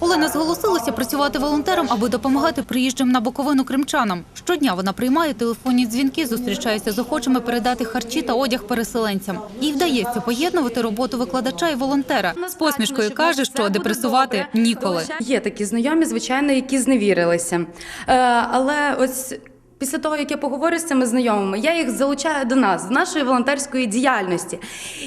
Олена зголосилася працювати волонтером, аби допомагати приїжджим на Буковину кримчанам. Щодня вона приймає телефонні дзвінки, зустрічається з охочими передати харчі та одяг переселенцям. Їй вдається поєднувати роботу викладача і волонтера. З посмішкою каже, що депресувати ніколи. Є такі знайомі, звичайно, які зневірилися. Е, але ось. Після того, як я поговорю з цими знайомими, я їх залучаю до нас, з нашої волонтерської діяльності.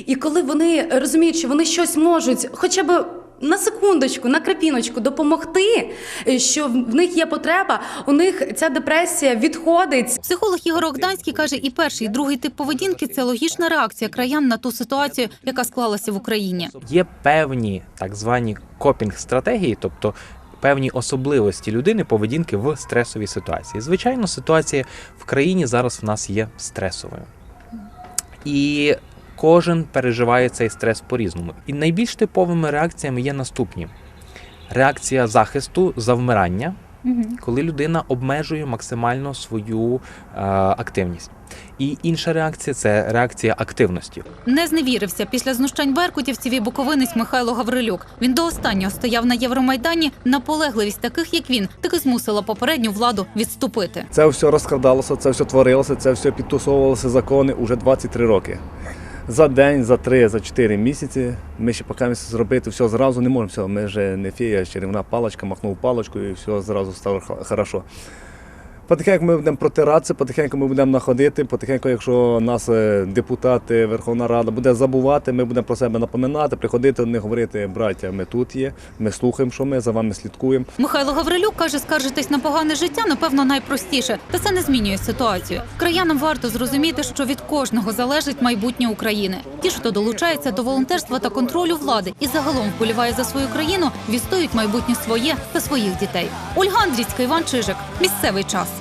І коли вони розуміють, що вони щось можуть, хоча б на секундочку, на крапіночку допомогти, е, що в них є потреба, у них ця депресія відходить. Психолог Ігор Огданський каже, і перший, і другий тип поведінки це логічна реакція краян на ту ситуацію, яка склалася в Україні. Є певні так звані копінг-стратегії, тобто певні особливості людини поведінки в стресовій ситуації. Звичайно, ситуація в країні зараз в нас є стресовою. І кожен переживає цей стрес по-різному. І найбільш типовими реакціями є наступні: реакція захисту, завмирання, коли людина обмежує максимально свою е, активність. І інша реакція це реакція активності. Не зневірився після знущань беркутівців і буковинець Михайло Гаврилюк. Він до останнього стояв на Євромайдані. Наполегливість таких, як він, таки змусила попередню владу відступити. Це все розкрадалося, це все творилося, це все підтусовувалося закони уже 23 роки. За день, за три, за чотири місяці ми ще поки зробити все зразу не можемо. Все, ми вже не фія, чарівна паличка, махнув паличкою і все зразу стало хорошо. Потихеньку ми будемо протиратися, потихеньку ми будемо находити, потихеньку, якщо нас е, депутати, Верховна Рада буде забувати, ми будемо про себе напоминати, приходити, не говорити, браття, ми тут є, ми слухаємо, що ми за вами слідкуємо. Михайло Гаврилюк каже, скаржитись на погане життя, напевно, найпростіше, та це не змінює ситуацію. Краянам варто зрозуміти, що від кожного залежить майбутнє України. Ті, хто долучається до волонтерства та контролю влади і загалом вболіває за свою країну, відстоюють майбутнє своє та своїх дітей. Ольга Андрійська, Іван Чижик. Місцевий час.